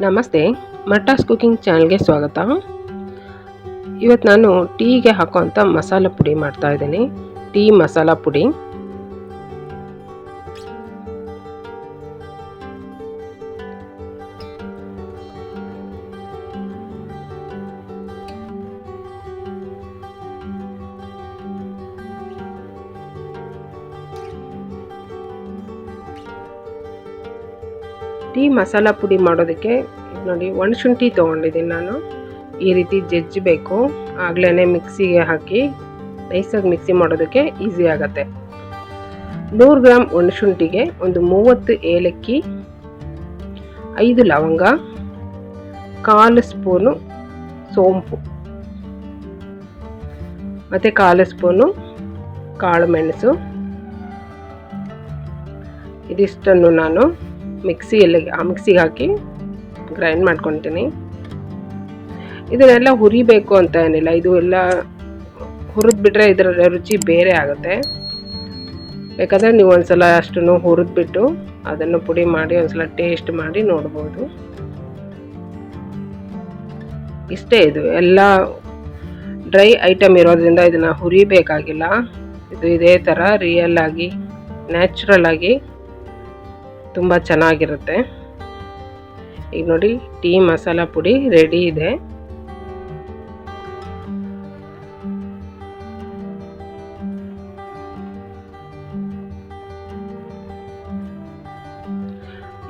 ನಮಸ್ತೆ ಮಟಾಸ್ ಕುಕಿಂಗ್ ಚಾನಲ್ಗೆ ಸ್ವಾಗತ. ಇವತ್ತು ನಾನು ಟೀಗೆ ಹಾಕೋವಂಥ ಮಸಾಲ ಪುಡಿ ಮಾಡ್ತಾ ಇದ್ದೀನಿ. ಟೀ ಮಸಾಲ ಪುಡಿ. ಟೀ ಮಸಾಲ ಪುಡಿ ಮಾಡೋದಕ್ಕೆ ನೋಡಿ ನೋಡಿ ಒಣಶುಂಠಿ ತೊಗೊಂಡಿದ್ದೀನಿ ನಾನು. ಈ ರೀತಿ ಜಜ್ಜಬೇಕು. ಆಗಲೇ ಮಿಕ್ಸಿಗೆ ಹಾಕಿ ನೈಸಾಗಿ ಮಿಕ್ಸಿ ಮಾಡೋದಕ್ಕೆ ಈಸಿ ಆಗುತ್ತೆ. ನೂರು ಗ್ರಾಮ್ ಒಣಶುಂಠಿಗೆ ಒಂದು ಮೂವತ್ತು ಏಲಕ್ಕಿ, ಐದು ಲವಂಗ, ಕಾಲು ಸ್ಪೂನು ಸೋಂಪು ಮತ್ತು ಕಾಲು ಸ್ಪೂನು ಕಾಳು ಮೆಣಸು. ಇದಿಷ್ಟನ್ನು ನಾನು ಮಿಕ್ಸಿಯಲ್ಲಿ ಆ ಮಿಕ್ಸಿಗೆ ಹಾಕಿ ಗ್ರೈಂಡ್ ಮಾಡ್ಕೊತೀನಿ ಇದನ್ನೆಲ್ಲ ಹುರಿಬೇಕು ಅಂತ ಏನಿಲ್ಲ, ಇದು ಎಲ್ಲ ಹುರಿದ್ಬಿಟ್ರೆ ಇದರ ರುಚಿ ಬೇರೆ ಆಗುತ್ತೆ. ಬೇಕಾದರೆ ನೀವು ಒಂದ್ಸಲ ಅಷ್ಟು ಹುರಿದ್ಬಿಟ್ಟು ಅದನ್ನು ಪುಡಿ ಮಾಡಿ, ಒಂದ್ಸಲ ಟೇಸ್ಟ್ ಮಾಡಿ ನೋಡ್ಬೋದು. ಇಷ್ಟೇ ಇದು, ಎಲ್ಲ ಡ್ರೈ ಐಟಮ್ ಇರೋದ್ರಿಂದ ಇದನ್ನು ಹುರಿಬೇಕಾಗಿಲ್ಲ. ಇದು ಇದೇ ಥರ ರಿಯಲ್ ಆಗಿ ನ್ಯಾಚುರಲ್ ಆಗಿ ತುಂಬ ಚೆನ್ನಾಗಿರುತ್ತೆ. ಈಗ ನೋಡಿ, ಟೀ ಮಸಾಲ ಪುಡಿ ರೆಡಿ ಇದೆ.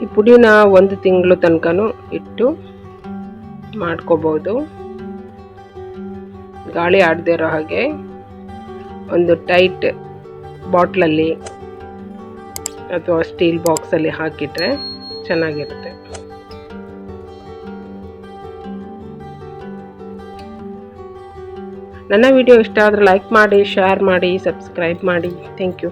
ಈ ಪುಡಿನ ಒಂದು ತಿಂಗಳು ತನಕನೂ ಇಟ್ಟು ಮಾಡ್ಕೋಬೋದು. ಗಾಳಿ ಆಡದೆ ಇರೋ ಹಾಗೆ ಒಂದು ಟೈಟ್ ಬಾಟ್ಲಲ್ಲಿ ಅಥವಾ ಸ್ಟೀಲ್ ಬಾಕ್ಸಲ್ಲಿ ಹಾಕಿಟ್ರೆ ಚೆನ್ನಾಗಿರುತ್ತೆ. ನನ್ನ ವಿಡಿಯೋ ಇಷ್ಟ ಆದರೆ ಲೈಕ್ ಮಾಡಿ ಶೇರ್ ಮಾಡಿ ಸಬ್ಸ್ಕ್ರೈಬ್ ಮಾಡಿ. Thank you